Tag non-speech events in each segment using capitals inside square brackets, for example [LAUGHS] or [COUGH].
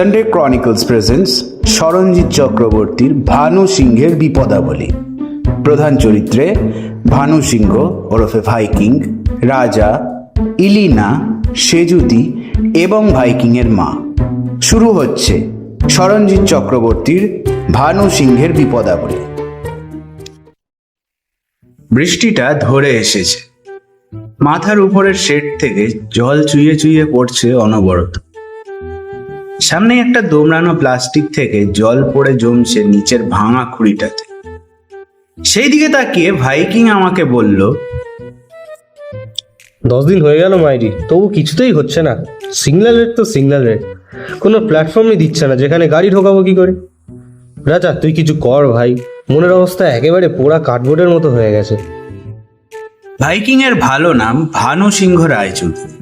Sunday Chronicles presents সরঞ্জিৎ চক্রবর্তীর ভানু সিংহের বিপদাবলী প্রধান চরিত্রে ভানু সিংহ ওরফে ভাইকিং রাজা ইলিনা সেজুতি এবং ভাইকিংয়ের মা শুরু হচ্ছে সরঞ্জিৎ চক্রবর্তীর ভানু সিংহের বিপদাবলী বৃষ্টিটা ধরে এসেছে। মাথার উপরের শেড থেকে জল চুইয়ে চুইয়ে পড়ছে অনবরত। সামনে একটা দোমড়ানো প্লাস্টিক থেকে জল পড়ে জমছে নিচের ভাঙা খুঁড়িটাতে। সেই দিকে তাকিয়ে ভাইকিং আমাকে বলল দশ দিন হয়ে গেল মাইরি তবু কিছুতেই হচ্ছে না। সিগন্যাল রেট তো সিগন্যাল রেট। কোনো প্ল্যাটফর্মই দিচ্ছে না যেখানে গাড়ি ঢোকাবো কি করে? রাজা তুই কিছু কর ভাই। মনের অবস্থা একেবারে পোড়া কার্ডবোর্ডের মতো হয়ে গেছে। ভাইকিং এর ভালো নাম ভানু সিংহ রায়চৌধুরী।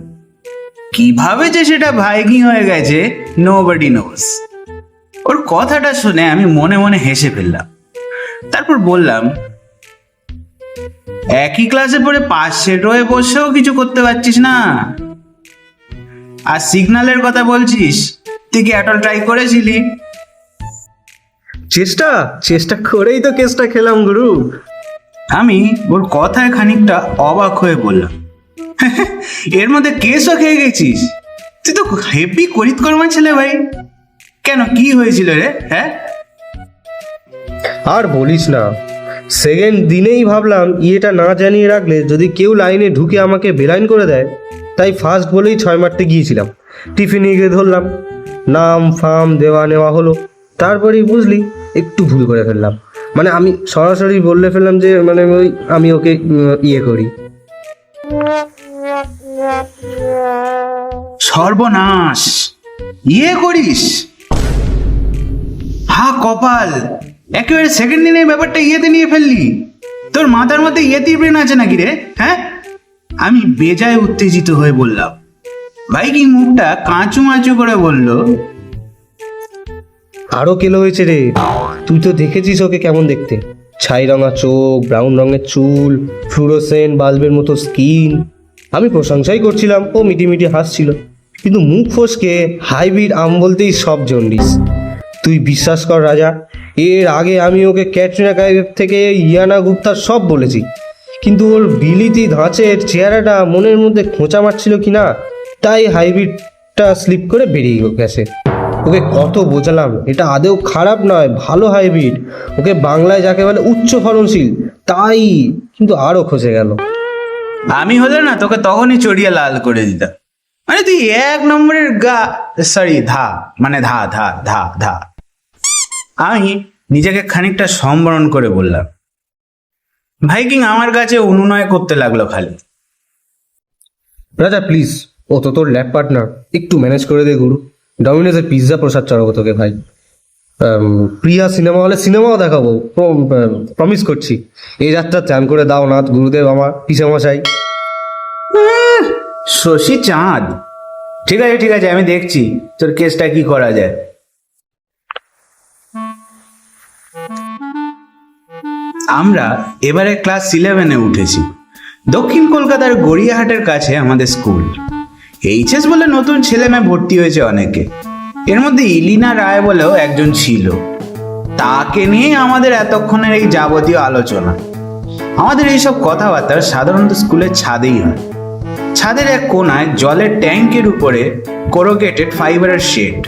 কীভাবে যে সেটা ভাইগি হয়ে গেছে নো বডি নোস ওর কথাটা শুনে আমি মনে মনে হেসে ফেললাম। তারপর বললাম একই ক্লাসে পড়ে পাঁচ সেট হয়ে বসেও কিছু করতে পারছিস না। আর সিগন্যালের কথা বলছিস তুই কি অ্যাটল ট্রাই করেছিলি? চেষ্টা চেষ্টা করেই তো কেসটা খেলাম গুরু। আমি ওর কথায় খানিকটা অবাক হয়ে বললাম [LAUGHS] এর মধ্যে কেসও খেয়ে গেছিস? তুই তো হেভি করিত কর্মা ছেলে ভাই। কেন, কি হয়েছিল রে হ্যাঁ? আর বলিস না। সেকেন্ড দিনেই ভাবলাম, ইয়েটা না জানিয়ে রাখলে যদি কেউ লাইনে ঢুকে আমাকে বেলাইন করে দেয়, তাই ফার্স্ট বলেই ছয় মারতে গিয়েছিলাম। টিফিনে গিয়ে ধরলাম। নাম, ফাম, দেওয়া নেওয়া হলো। তারপরেই বুঝলি, একটু ভুল করে ফেললাম। মানে আমি সরাসরি বললে ফেললাম যে মানে ওই আমি ওকে ইয়ে করি। সর্বনাশ। ইয়ে করিস। হা, কপাল। একেবারে সেকেন্ড দিনে ব্যাপারটা ইয়েতে নিয়ে ফেললি। তোর মাথার মধ্যে ইয়েতি ব্রেন আছে নাকি রে হ্যাঁ? আমি বেজায় উত্তেজিত হয়ে বললাম। ভাইকিং মুখটা কাঁচু মাচু করে বলল, আরও কেলো হয়েছে রে। তুই তো দেখেছিস ওকে কেমন দেখতে। ছাই রঙা চোখ ব্রাউন রঙের চুল ফ্লুরোসেন বাল্বের মতো স্কিন আমি প্রশংসাই করছিলাম ও মিটি মিটি হাসছিল। কিন্তু মুখ ফসকে হাইব্রিড আম বলতেই সব জন্ডিস। তুই বিশ্বাস কর রাজা, এর আগে আমি ওকে ক্যাটরিনা কাইফ থেকে ইয়ানা গুপ্তা সব বলেছি। কিন্তু ওর বিলিতি ধাঁচের চেহারাটা মনের মধ্যে খোঁচা মারছিল কি না তাই হাইব্রিডটা স্লিপ করে বেরিয়ে গেছে। ওকে কত বোঝালাম, এটা আদেও খারাপ নয়, ভালো হাইব্রিড। ওকে বাংলায় যাকে বলে উচ্চ ফলনশীল, তাই কিন্তু আরও খসে গেল। আমি হলে না তোকে তখনই চড়িয়ে লাল করে দিতাম। মানে তুই এক নম্বরের গা সরি ধা মানে ধা ধা ধা ধা। আমি নিজেকে খানিকটা সম্বরণ করে বললাম, ভাইকিং আমার কাছে অনুনয় করতে লাগল খালি। রাজা প্লিজ ও তো তোর ল্যাব পার্টনার একটু ম্যানেজ করে দে, গুরু। ডমিনোসের পিৎজা প্রসাদ চড়াবো তোকে, ভাই। প্রিয়া সিনেমা হলে সিনেমাও দেখাবো। প্রমিস করছি। এই যাত্রা চান করে দাও নাথ, গুরুদেব আমার, পিসামশাই। শশী চাঁদ। ঠিক আছে ঠিক আছে, আমি দেখছি তোর কেসটা কি করা যায়। আমরা এবারে ক্লাস ইলেভেনে উঠেছি। দক্ষিণ কলকাতার গড়িয়াহাটের কাছে আমাদের স্কুল। এইচএস বলে নতুন ছেলে মেয়ে ভর্তি হয়েছে অনেকে। এর মধ্যে ইলিনা রায় বলেও একজন ছিল। তাকে নিয়ে আমাদের এতক্ষণের এই যাবতীয় আলোচনা। আমাদের এইসব কথাবার্তা সাধারণত স্কুলের ছাদেই হয়। ছাদের এক কোনায় জলের ট্যাঙ্কের উপরে কোরোগেটেড ফাইবারের শেড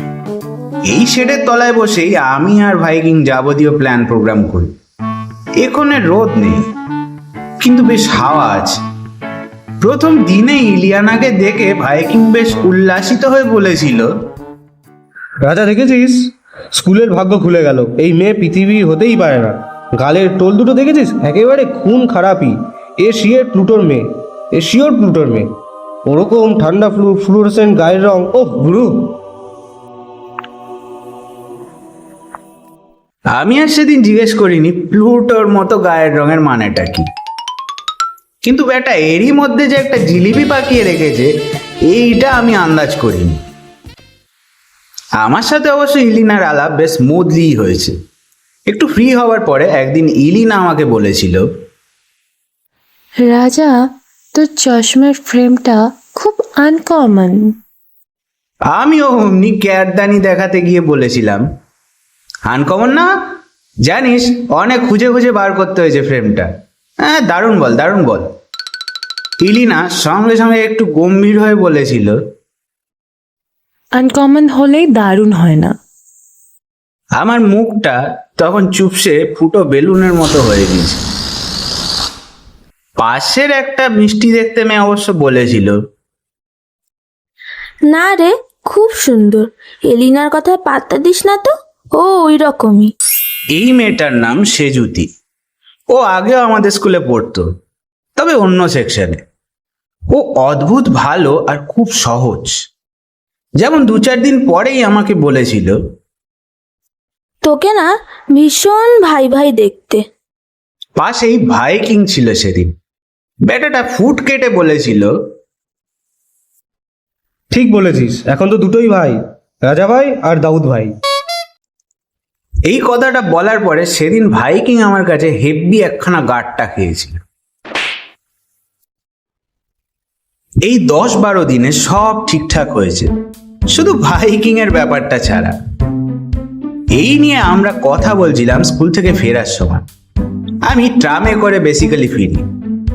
এই শেডের তলায় বসেই আমি আর ভাইকিং যাবতীয় প্ল্যান প্রোগ্রাম করি। এখানে রোদ নেই, কিন্তু বেশ হাওয়া আছে। প্রথম দিনে ইলিয়ানাকে দেখে ভাইকিং বেশ উল্লাসিত হয়ে বলেছিল রাজা দেখেছিস? স্কুলের ভাগ্য খুলে গেল। এই মেয়ে পৃথিবী হতেই পারে না। গালের টোল দুটো দেখেছিস? একেবারে খুন খারাপই এ শিওর প্লুটোর মেয়ে। এ শিওর প্লুটোর মেয়ে। ওরকম ঠান্ডা ফ্লু, ফ্লুরোসেন্ট গায়ের রং। ও গুরু! আমি আর সেদিন জিজ্ঞেস করিনি, প্লুটোর মতো গায়ের রঙের মানেটা কি? কিন্তু বেটা, এরই মধ্যে যে একটা জিলিপি পাকিয়ে রেখেছে, এইটা আমি আন্দাজ করিনি। আমার সাথে অবশ্য ইলিনার আলাপ বেশ স্মুথলি হয়েছে। একটু ফ্রি হওয়ার পরে একদিন ইলিনা আমাকে বলেছিল রাজা তোর চশমার ফ্রেমটা খুব আনকমন আমিও অমনি ক্যারদানি দেখাতে গিয়ে বলেছিলাম আনকমন না? জানিস অনেক খুঁজে খুঁজে বার করতে হয়েছে ফ্রেমটা হ্যাঁ দারুণ বল দারুণ বল। ইলিনা সঙ্গে সঙ্গে একটু গম্ভীর হয়ে বলেছিল আনকমন হলেই দারুণ হয় না। আমার মুখটা তখন চুপসে ফুটো বেলুনের মতো হয়ে গেছে পাশের একটা মিষ্টি দেখতে মেয়ে অবশ্য বলেছিল। না রে খুব সুন্দর। এলিনার কথায় পাত্তা দিস না তো? ও ওই রকমই এই মেয়েটার নাম সেজুতি। ও আগেও আমাদের স্কুলে পড়তো তবে অন্য সেকশনে। ও অদ্ভুত ভালো আর খুব সহজ। যেমন দু চার দিন পরেই আমাকে বলেছিল। তোকে না ভীষণ ভাই ভাই দেখতে। পাশেই ভাই কিং ছিল সেদিন। বেটাটা ফুট কেটে বলেছিল। ঠিক বলেছিস এখন তো দুটোই ভাই রাজা ভাই আর দাউদ ভাই। এই কথাটা বলার পরে সেদিন ভাইকিং আমার কাছে হেব্বি একখানা গাঁটটা খেয়েছিল। এই দশ বারো দিনে সব ঠিকঠাক হয়েছে। শুধু ভাইকিং এর ব্যাপারটা ছাড়া। এই নিয়ে আমরা কথা বলছিলাম স্কুল থেকে ফেরার সময়। আমি ট্রামে করে বেসিক্যালি ফিরি।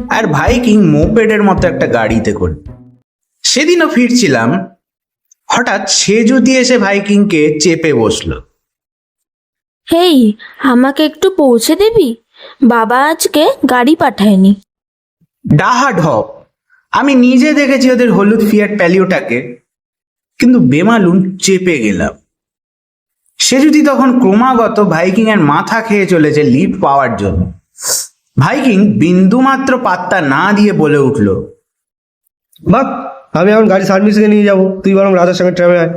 আর ভাইকিং মোপেডের মতো একটা গাড়িতে করি। সেদিনও ফিরছিলাম। হঠাৎ সে যদি এসে ভাইকিংকে চেপে বসল। হেই আমাকে একটু পৌঁছে দিবি? বাবা আজকে গাড়ি পাঠায়নি। ডাহা ঢপ আমি নিজে দেখেছি ওদের হলুদ ফিয়াট প্যালিওটাকে কিন্তু বেমালুন চেপে গেলাম। সে যদি তখন ক্রমাগত ভাইকিং এর মাথা খেয়ে চলেছে লিফট পাওয়ার জন্য। ভাইকিং বিন্দুমাত্র পাত্তা না দিয়ে বলে উঠল বাহ আমি এখন গাড়ি সার্ভিসে নিয়ে যাব তুই বরং রাজার সঙ্গে ট্রাভেল আয়।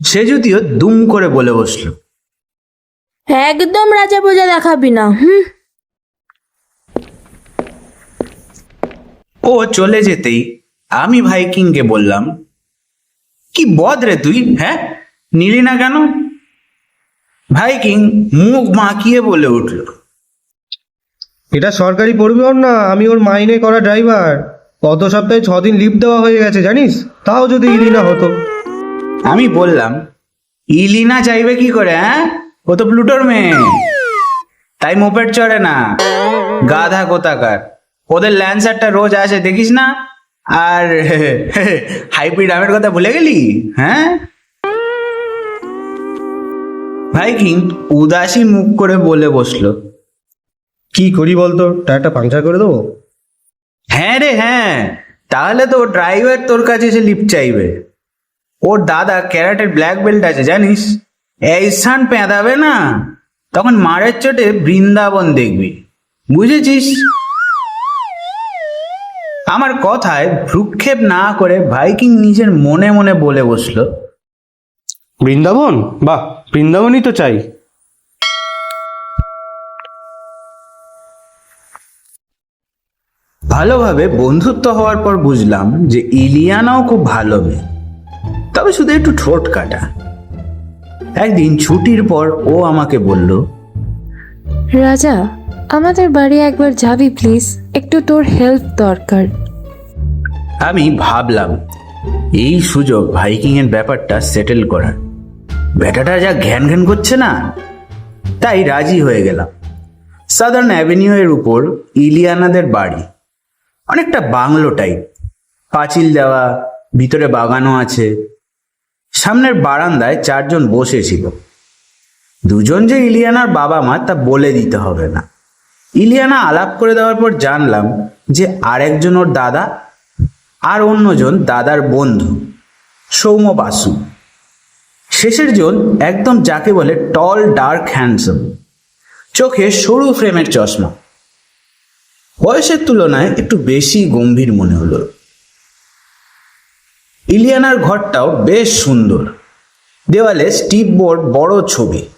সে যদিও দুম করে বলে বসল। একদম রাজা বোঝা দেখাবি না হুম? ও চলে যেতেই আমি ভাইকিংকে বললাম কি বদ রে তুই হ্যাঁ? নিলি না কেন? ভাইকিং মুখ মাখিয়ে বলে উঠল এটা সরকারি পরিবহন না আমি ওর মাইনে করা ড্রাইভার। গত সপ্তাহে ছদিন লিভ দেওয়া হয়ে গেছে জানিস? তাও যদি ইলিনা হতো। আমি বললাম ইলিনা চাইবে কি করে হ্যাঁ? ও তো প্লুটোর মেয়ে। তাই মোপেড চড়ে না। গাধা কোথাকার? ওদের ল্যান্সারটা রোজ আসে দেখিস না? আর [LAUGHS] হাইব্রিড আমের কথা ভুলে গেলি? হ্যাঁ? ভাইকিং উদাসী মুখ করে বলে বসল। কি করি বলতো? টায়ারটা পাংচার করে দেবো? হ্যাঁ রে হ্যাঁ। তাহলে তো ড্রাইভার তোর কাছে এসে লিফট চাইবে। ওর দাদা ক্যারাটের ব্ল্যাক বেল্ট আছে জানিস? এই স্থান পেঁদাবে না। তখন মারের চোটে বৃন্দাবন দেখবি। বুঝেছিস? আমার কথায় ভ্রুক্ষেপ না করে ভাইকিং নিজের মনে মনে বলে বসল। বৃন্দাবন? বাহ বৃন্দাবনই তো চাই। ভালোভাবে বন্ধুত্ব হওয়ার পর বুঝলাম যে ইলিয়ানাও খুব ভালো মেয়ে। তবে শুধু একটু ঠোঁট কাটা। একদিন ছুটির পর ও আমাকে বলল রাজা আমাদের বাড়ি একবার যাবি প্লিজ একটু তোর হেল্প দরকার। আমি ভাবলাম, এই সুযোগ ভাইকিং এর ব্যাপারটা সেটেল করার। বেটাটা যা ঘ্যান ঘ্যান করছে না, তাই রাজি হয়ে গেলাম। সাদার্ন অ্যাভিনিউ এর উপর ইলিয়ানাদের বাড়ি। অনেকটা বাংলো টাইপ পাঁচিল দেওয়া, ভিতরে বাগানও আছে। সামনের বারান্দায় চারজন বসেছিল। দুজন যে ইলিয়ানার বাবা মা তা বলে দিতে হবে না। ইলিয়ানা আলাপ করে দেওয়ার পর জানলাম যে আরেকজন ওর দাদা আর অন্যজন দাদার বন্ধু, সৌম্য বাসু। শেষের জন একদম যাকে বলে টল ডার্ক হ্যান্ডসাম চোখে সরু ফ্রেমের চশমা। বয়সের তুলনায় একটু বেশি গম্ভীর মনে হলো। ইলিয়ানার ঘরটাও বেশ সুন্দর। দেওয়ালে স্টিপ বোর্ড বড় ছবি।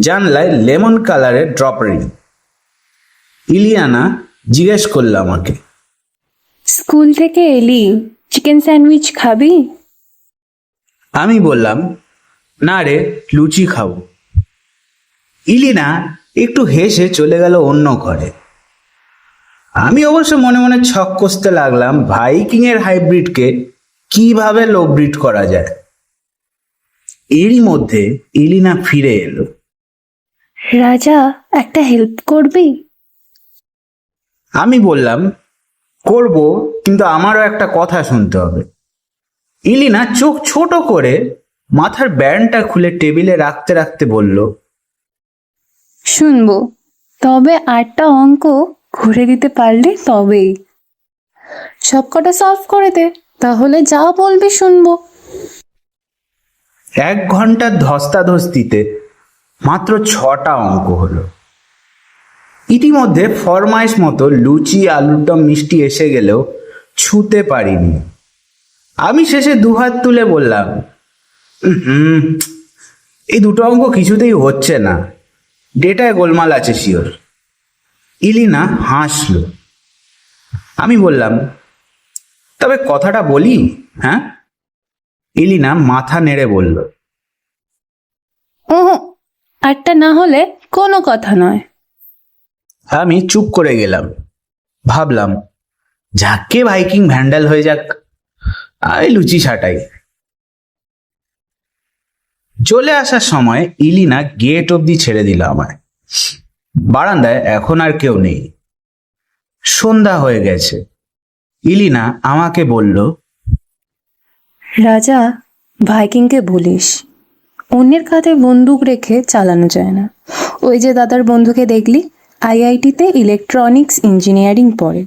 জানলায় লেমন কালারের ড্রপারি ইলিয়ানা জিজ্ঞেস করল আমাকে। স্কুল থেকে এলি চিকেন স্যান্ডউইচ খাবি? আমি বললাম না রে লুচি খাব। ইলিনা একটু হেসে চলে গেল অন্য ঘরে। আমি অবশ্য মনে মনে ছক কষতে লাগলাম ভাইকিং এর হাইব্রিডকে কীভাবে লো ব্রিড করা যায়। এরই মধ্যে ইলিনা ফিরে এলো। রাজা একটা হেল্প করবি? আমি বললাম করব কিন্তু আমারও একটা কথা শুনতে হবে। ইলিনা চোখ ছোট করে মাথার ব্যান্ডটা খুলে টেবিলে রাখতে রাখতে বলল শুনব তবে আটটা অঙ্ক ঘুরে দিতে পারলে তবেই। সবকটা সলভ করে দে তাহলে যা বলবি শুনব। এক ঘণ্টার ধস্তাধস্তিতে মাত্র ছটা অঙ্ক হলো। ইতিমধ্যে ফরমাইশ মতো লুচি আলুর দম মিষ্টি এসে গেলেও ছুতে পারিনি। আমি শেষে দুহাত তুলে বললাম হুম এই দুটো অঙ্ক কিছুতেই হচ্ছে না। ডেটায় গোলমাল আছে শিওর। ইলিনা হাসলো। আমি বললাম, তবে কথাটা বলি হ্যাঁ? ইলিনা মাথা নেড়ে বলল, ওহ, আটটা না হলে কোনো কথা নয়। আমি চুপ করে গেলাম। ভাবলাম যাকে ভাইকিং ভ্যান্ডাল হয়ে যাক। আই লুচি ছাটাই। চলে আসার সময় ইলিনা গেট অবধি ছেড়ে দিল আমায়। বারান্দায় এখন আর কেউ নেই। সন্ধ্যা হয়ে গেছে। ইলিনা আমাকে বলল, রাজা, ভাইকিংকে বলিস। অন্যের কাঁধে বন্দুক রেখে চালানো যায় না। ওই যে দাদার বন্ধুকে দেখলি? আইআইটিতে ইলেকট্রনিক্স ইঞ্জিনিয়ারিং পড়ে।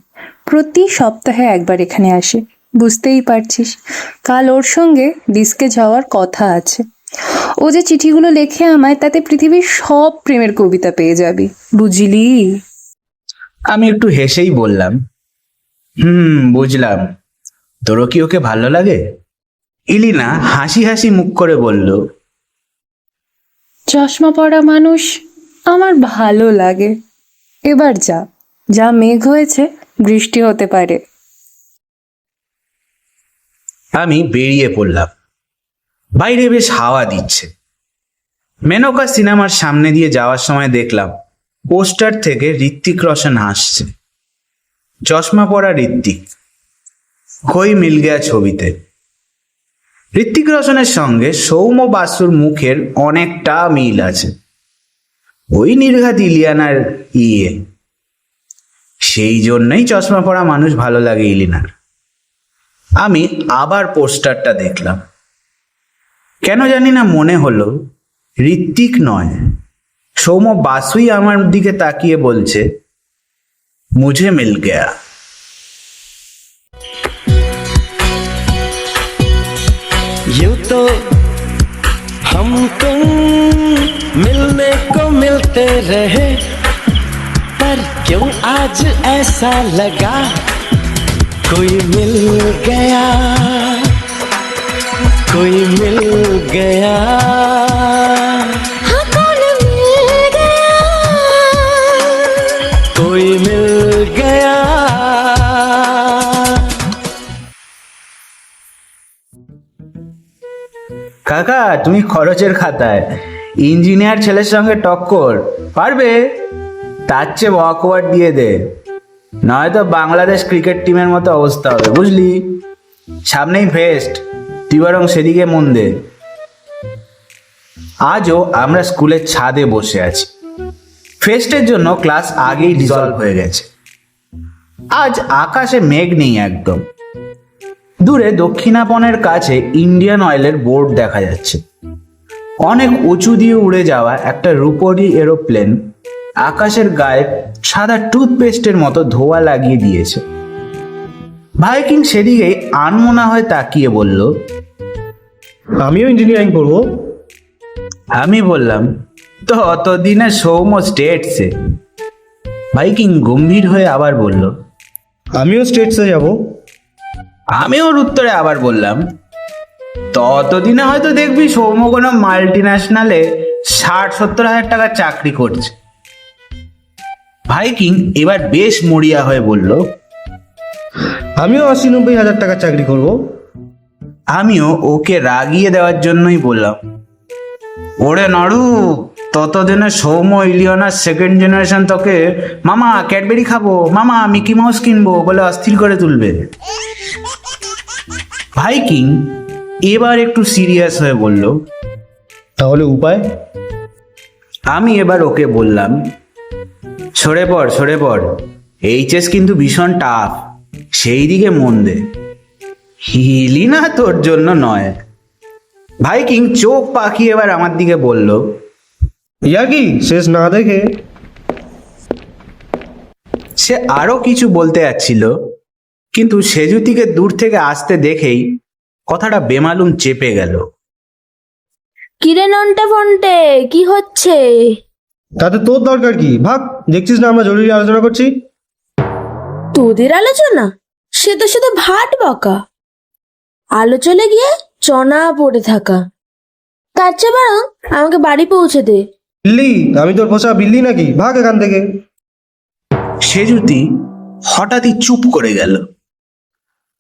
প্রতি সপ্তাহে একবার এখানে আসে। বুঝতেই পারছিস কাল ওর সঙ্গে ডিস্কে যাওয়ার কথা আছে। ও যে চিঠিগুলো লেখে আমায় তাতে পৃথিবীর সব প্রেমের কবিতা পেয়ে যাবি। বুঝলি? আমি একটু হেসেই বললাম। হুম বুঝলাম। তোরও কি ওকে ভালো লাগে? ইলিনা হাসি হাসি মুখ করে বলল চশমা পরা মানুষ আমার ভালো লাগে। এবার যা যা মেঘ হয়েছে, বৃষ্টি হতে পারে। আমি বেরিয়ে পড়লাম। বাইরে বেশ হাওয়া দিচ্ছে। মেনকা সিনেমার সামনে দিয়ে যাওয়ার সময় দেখলাম, পোস্টার থেকে ঋত্বিক রোশন হাসছে। চশমা পরা ঋত্বিক। কই মিল গেয়া ছবিতে। ঋত্বিক রোশনের সঙ্গে সৌম্য বাসুর মুখের অনেকটা মিল আছে। ওই নির্ঘাত ইলিয়ানার ইয়ে। সেই জন্যই চশমা পরা মানুষ ভালো লাগে ইলিনার। আমি আবার পোস্টারটা দেখলাম। কেন জানি না মনে হলো, ঋত্বিক নয়। সৌম্য বাসুই আমার দিকে তাকিয়ে বলছে, মুঝে মিল গেয়া। तो हम तुम मिलने को मिलते रहे पर क्यों आज ऐसा लगा? कोई मिल गया कोई मिल गया। कोई मिल गया? কাকা, তুমি খরচের খাতায় ইঞ্জিনিয়ার ছেলের সঙ্গে টক্কর, পারবে? তার চেয়ে ওয়াকওয়ার্ড দিয়ে দে। নয়তো বাংলাদেশ ক্রিকেট টিমের মতো অবস্থা হবে, বুঝলি? সামনেই ফেস্ট তুই বরং সেদিকে মন দে। আজও আমরা স্কুলের ছাদে বসে আছি। ফেস্টের জন্য ক্লাস আগেই ডিজলভ হয়ে গেছে। আজ আকাশে মেঘ নেই একদম। দূরে দক্ষিণাপনের কাছে ইন্ডিয়ান অয়েলের বোর্ড দেখা যাচ্ছে। অনেক উঁচু দিয়ে উড়ে যাওয়া একটা রুপোরি এরোপ্লেন আকাশের গায়ে সাদা টুথপেস্টের মতো ধোয়া লাগিয়ে দিয়েছে। ভাইকিং সেদিকেই আনমোনা হয়ে তাকিয়ে বলল আমিও ইঞ্জিনিয়ারিং পড়ব আমি বললাম তো অতদিনে সৌম্য স্টেটসে? ভাইকিং গম্ভীর হয়ে আবার বলল আমিও স্টেটসে যাব। আমি ওর উত্তরে আবার বললাম ততদিনে হয়তো দেখবি সৌম্য কোনো মাল্টি ন্যাশনালে ষাট সত্তর হাজার টাকার চাকরি করছে। ভাইকিং এবার বেশ মরিয়া হয়ে বলল আমিও আশি নব্বই হাজার টাকার চাকরি করব। আমিও ওকে রাগিয়ে দেওয়ার জন্যই বললাম ওরে নড়ু ততদিনে সৌম্য ইলিয়নার সেকেন্ড জেনারেশন তোকে মামা ক্যাডবেরি খাব মামা মিকি মাউস কিনবো বলে অস্থির করে তুলবে। ভাইকিং এবার একটু সিরিয়াস হয়ে বলল তাহলে উপায়? আমি এবার ওকে বললাম সরে পড় সরে পড় এইচএস কিন্তু ভীষণ টাফ সেই দিকে মন দে। হিলি না তোর জন্য নয়। ভাইকিং চোখ পাখি এবার আমার দিকে বলল ইয়া কি শেষ না দেখে। সে আরও কিছু বলতে যাচ্ছিল কিন্তু সেজুতিকে দূর থেকে আসতে দেখেই কথাটা বেমালুম চেপে গেল। কিরে নন্টে ফন্টে কি হচ্ছে? তাতে তোর দরকার কি? ভাগ দেখছিস না আমরা জরুরি আলোচনা করছি? তোদের আলোচনা? সে তো শুধু ভাট বকা। আলোচনা গিয়ে চনা পড়ে থাকা। তার চেয়ে বরং আমাকে বাড়ি পৌঁছে দে। বিল্লি আমি তোর পোষা বিল্লি নাকি? ভাগ এখান থেকে। সেজুতি হঠাৎই চুপ করে গেল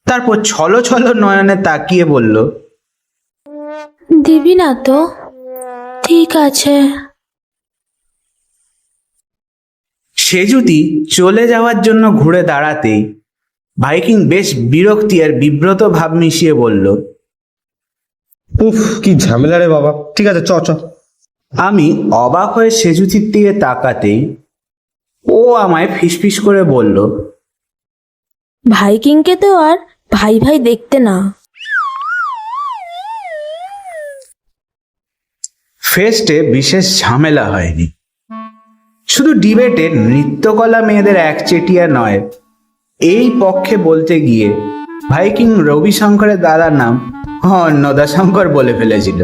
তারপর ছলো ছলো নয়নে তাকিয়ে বলল দিবি না তো ঠিক আছে। সে যদি চলে যাওয়ার জন্য ঘুরে দাঁড়াতেই ভাইকিং বেশ বিরক্তি আর বিব্রত ভাব মিশিয়ে বলল উফ কি ঝামেলা রে বাবা। ঠিক আছে চ চ। আমি অবাক হয়ে সেজুতির দিকে তাকাতেই ও আমায় ফিসফিস করে বলল ভাইকিংকে তো আর ভাই ভাই দেখতে না। ফেস্টে বিশেষ ঝামেলা হয়নি। শুধু ডিবেটে নৃত্যকলা মেয়েদের একচেটিয়া নয় এই পক্ষে বলতে গিয়ে ভাইকিং রবি শঙ্করের দাদার নাম অন্নদা শঙ্কর বলে ফেলেছিল।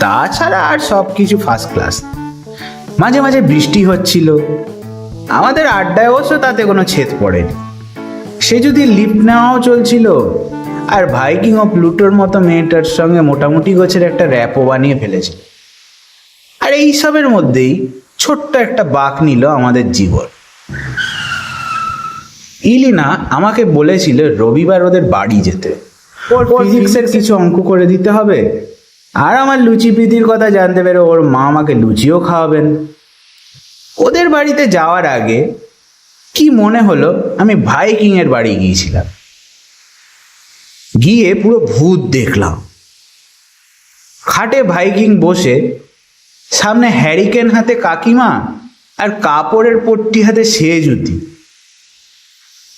তাছাড়া আর সব কিছু ফার্স্ট ক্লাস মাঝে মাঝে বৃষ্টি হচ্ছিল। আমাদের আড্ডায় অবশ্য তাতে কোনো ছেদ পড়েনি। সে যদি লিপ নেওয়াও চলছিল আর ভাইকিং ও প্লুটোর মতো মেয়েটার সঙ্গে মোটামুটি গোছের একটা র্যাপও বানিয়ে ফেলেছে আর এইসবের মধ্যেই ছোট্ট একটা বাঁক নিল আমাদের জীবন। ইলিনা আমাকে বলেছিল রবিবার ওদের বাড়ি যেতে। ওর ফিজিক্সের কিছু অঙ্ক করে দিতে হবে। আর আমার লুচি প্রীতির কথা জানতে পেরে ওর মা আমাকে লুচিও খাওয়াবেন। ওদের বাড়িতে যাওয়ার আগে কি মনে হলো, আমি ভাইকিং এর বাড়ি গিয়েছিলাম। গিয়ে পুরো ভূত দেখলাম। খাটে ভাইকিং বসে, সামনে হ্যারিকেন হাতে কাকিমা আর কাপড়ের পট্টি হাতে সে জুতি।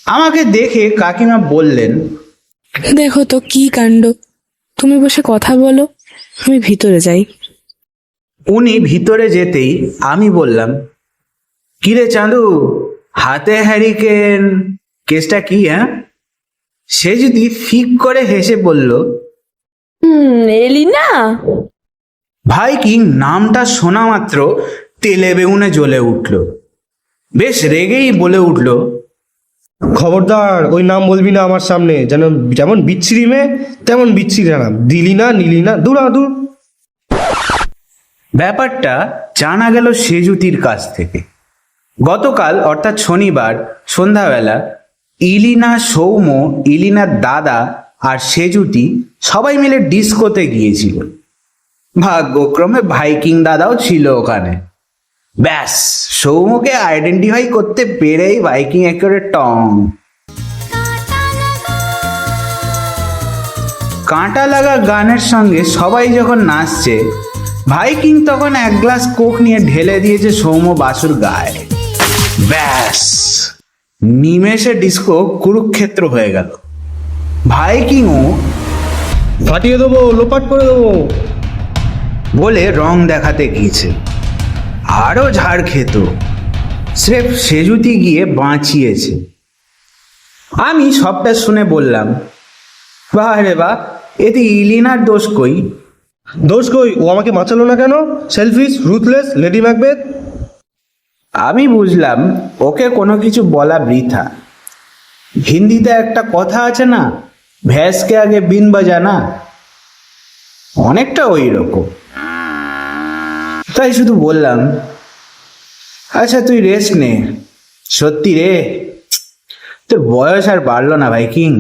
আমাকে দেখে কাকিমা বললেন, দেখো তো কি কাণ্ড, তুমি বসে কথা বলো। আমি ভিতরে যাই। উনি ভিতরে যেতেই আমি বললাম কিরে চাঁদু হাতে হ্যারিকেন কেসটা কি হ্যাঁ? সে যদি ফিক করে হেসে বলল হুম এলি না? ভাই কিং নামটা শোনা মাত্র তেলে বেগুনে জ্বলে উঠল। বেশ রেগেই বলে উঠল খবরদার, ওই নাম বলবি না আমার সামনে। যেন যেমন বিচ্ছিরি মেয়ে, তেমন বিচ্ছিরি নাম। দিলি না, নিলি না, দূর দূর ব্যাপারটা জানা গেল সেজুতির কাছ থেকে। গতকাল, অর্থাৎ শনিবার, সন্ধ্যাবেলা, ইলিনা সৌম্য, ইলিনার দাদা আর সেজুতি সবাই মিলে ডিস্কোতে গিয়েছিল। ভাগ্যক্রমে ভাইকিং দাদাও ছিল ওখানে। ব্যাস, সৌম্যকে আইডেন্টিফাই করতে পেরেই বাইকিং একেবারে টং। কাঁটা লাগা গানের সঙ্গে সবাই যখন নাচছে ভাইকিং তখন এক গ্লাস কোক নিয়ে ঢেলে দিয়েছে সৌম্য বাসুর গায়ে। ব্যাস, নিমেষে ডিস্কো কুরুক্ষেত্র হয়ে গেল। ভাইকিংও ফাটিয়ে দেবো, লোপাট করে দেবো বলে রং দেখাতে গিয়েছে। আরও ঝাড় খেত। স্রেফ সেজুতি গিয়ে বাঁচিয়েছে। আমি সবটা শুনে বললাম বাহ রে বাহ এতে ইলিনার দোষ কই? দোষ কই? ও আমাকে বাঁচালো না কেন? সেলফিশ রুথলেস লেডি ম্যাকবেথ আমি বুঝলাম ওকে কোনো কিছু বলা বৃথা। হিন্দিতে একটা কথা আছে না ভ্যাসকে আগে বিন বাজানা অনেকটা ওই রকম। তাই শুধু বললাম আচ্ছা তুই রেস্ট নে। সত্যি রে? তোর বয়স আর বাড়লো না ভাই কিং।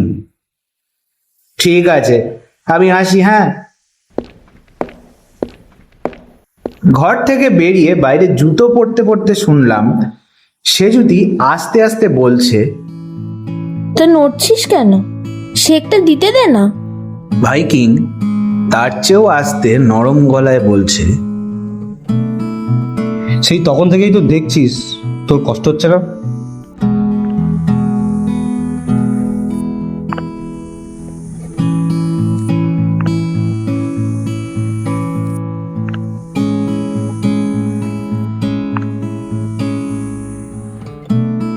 ঠিক আছে আমি আসি হ্যাঁ। ঘর থেকে বেরিয়ে বাইরে জুতো পরতে পরতে শুনলাম সে যদি আস্তে আস্তে বলছে তো নড়ছিস কেন? সে একটা দিতে দে না। ভাইকিং তার চেয়েও আস্তে নরম গলায় বলছে সেই তখন থেকেই তো দেখছিস, তোর কষ্ট হচ্ছে না?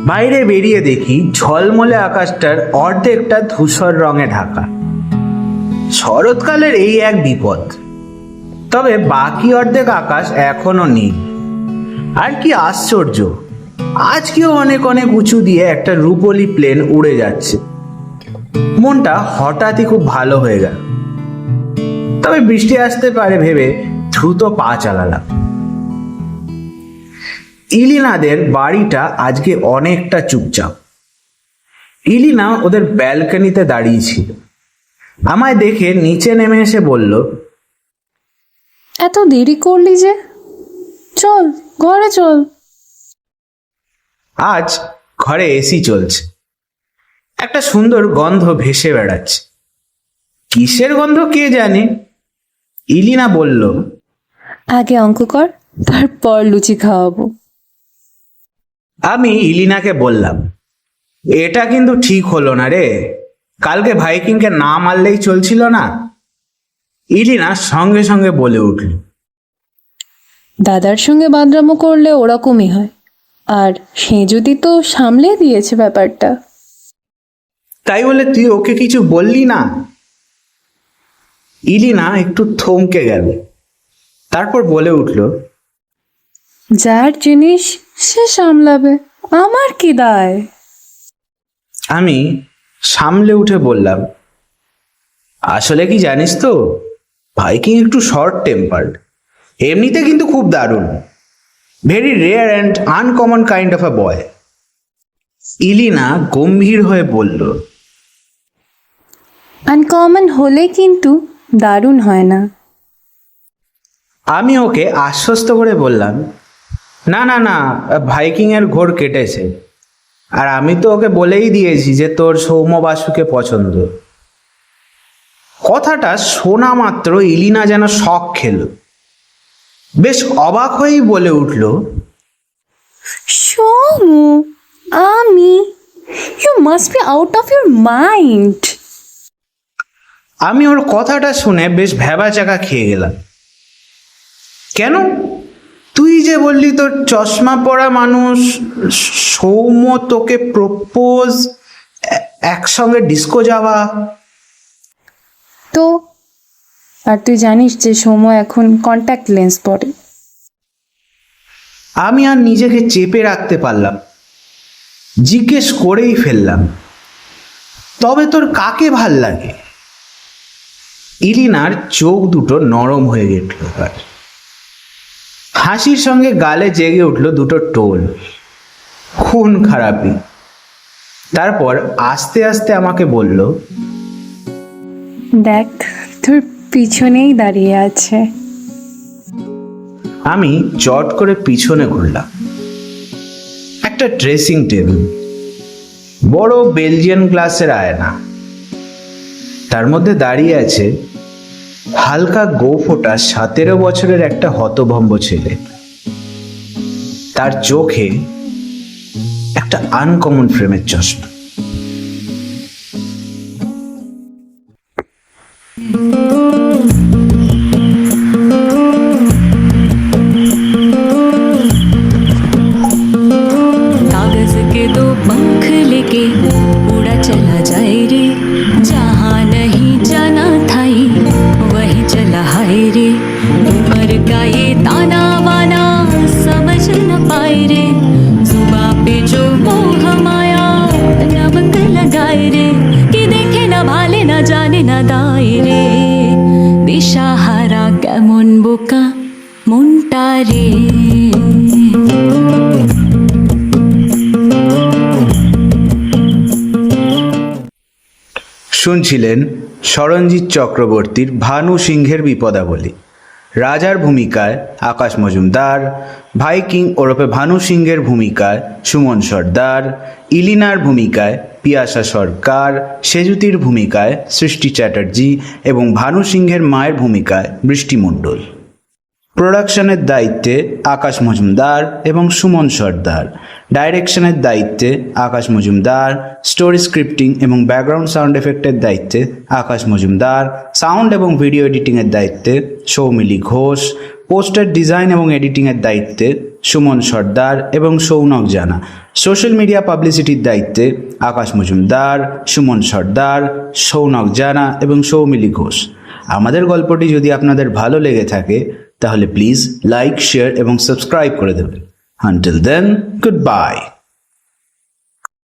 বাইরে বেরিয়ে দেখি ঝলমলে আকাশটার অর্ধেকটা ধূসর রঙে ঢাকা। শরৎকালের এই এক বিপদ। তবে বাকি অর্ধেক আকাশ এখনও নীল। আর কি আশ্চর্য, আজকেও অনেক অনেক উঁচু দিয়ে একটা রূপলি প্লেন উড়ে যাচ্ছে। মনটা হঠাৎই খুব ভালো হয়ে গেল। তবে বৃষ্টি আসতে পারে ভেবে দ্রুত পা চালালাম। ইলিনাদের বাড়িটা আজকে অনেকটা চুপচাপ। ইলিনা ওদের ব্যালকনিতে দাঁড়িয়েছিল। আমায় দেখে নিচে নেমে এসে বলল, এত দেরি করলি যে? চল ঘরে চল। আজ ঘরে এসি চলছে। একটা সুন্দর গন্ধ ভেসে বেড়াচ্ছে। কিসের গন্ধ কে জানে? ইলিনা বলল আগে অঙ্ক কর তারপর লুচি খাওয়াবো। আমি ইলিনাকে বললাম এটা কিন্তু ঠিক হলো না রে। কালকে ভাইকিংকে না মারলেই চলছিল না? ইলিনা সঙ্গে সঙ্গে বলে উঠল দাদার সঙ্গে বাদরামো করলে ওরকমই হয়। আর সে যদি তো সামলে দিয়েছে ব্যাপারটা। তাই বলে তুই ওকে কিছু বললি না? ইলিনা একটু থমকে গেল। তারপর বলে উঠল যার জিনিস সে সামলাবে আমার কি দায়? আমি সামলে উঠে বললাম আসলে কি জানিস তো ভাইকিং একটু শর্ট টেম্পার্ড এমনিতে কিন্তু খুব দারুণ। Very rare and uncommon kind of a boy Ilina গম্ভীর হয়ে বলল আনকমন হলে কিন্তু দারুণ হয় না। আমি ওকে আশ্বস্ত করে বললাম না না না ভাইকিং এর ঘোর কেটেছে। আর আমি তো ওকে বলেই দিয়েছি যে তোর সৌম্য বাসুকে পছন্দ। কথাটা শোনা মাত্র ইলিনা যেন শখ খেল। বেশ অবাক হয়েই বলে উঠল সোমু আমি you must be out of your mind আমি ওর কথাটা শুনে বেশ ভ্যাবা চাকা খেয়ে গেলাম। কেন? তুই যে বললি তোর চশমা পরা মানুষ সৌম্য তোকে প্রপোজ একসঙ্গে ডিস্কো যাওয়া। আর তুই জানিস যে সময় এখন কন্ট্যাক্ট লেন্স পরে। আমি আর নিজেকে চেপে রাখতে পারলাম। জিজ্ঞেস করেই ফেললাম তবে তোর কাকে ভালো লাগে? ইলিনার চোখ দুটো নরম হয়ে গেল এবার। হাসির সঙ্গে গালে জেগে উঠল দুটো টোল। খুন খারাপি। তারপর আস্তে আস্তে আমাকে বলল দেখ তোর পিছনেই দাঁড়িয়ে আছে। আমি চট করে পিছনে ঘুরলাম। একটা ড্রেসিং টেবিল। বড় বেলজিয়ান গ্লাসের আয়না। তার মধ্যে দাঁড়িয়ে আছে হালকা গো ফোটা সতেরো বছরের একটা হতভম্ব ছেলে। তার চোখে একটা আনকমন ফ্রেমের চশমা। শুনছিলেন সরঞ্জিৎ চক্রবর্তীর ভানু সিংহের বিপদাবলী। রাজার ভূমিকায় আকাশ মজুমদার, ভাইকিং ওরফে ভানু সিংহের ভূমিকায় সুমন সর্দার, ইলিনার ভূমিকায় পিয়াসা সরকার, সেজুতির ভূমিকায় সৃষ্টি চ্যাটার্জি এবং ভানু সিংহের মায়ের ভূমিকায় বৃষ্টি মণ্ডল প্রোডাকশনের দায়িত্বে আকাশ মজুমদার এবং সুমন সর্দার। ডাইরেকশনের দায়িত্বে আকাশ মজুমদার, স্টোরি স্ক্রিপ্টিং এবং ব্যাকগ্রাউন্ড সাউন্ড এফেক্টের দায়িত্বে আকাশ মজুমদার, সাউন্ড এবং ভিডিও এডিটিংয়ের দায়িত্বে সৌমিলি ঘোষ, পোস্টার ডিজাইন এবং এডিটিংয়ের দায়িত্বে সুমন সর্দার এবং সৌনক জানা। সোশ্যাল মিডিয়া পাবলিসিটির দায়িত্বে আকাশ মজুমদার, সুমন সর্দার, সৌনক জানা এবং সৌমিলি ঘোষ। আমাদের গল্পটি যদি আপনাদের ভালো লেগে থাকে তাহলে প্লিজ লাইক শেয়ার এবং সাবস্ক্রাইব করে দেবেন। আনটিল দেন গুড বাই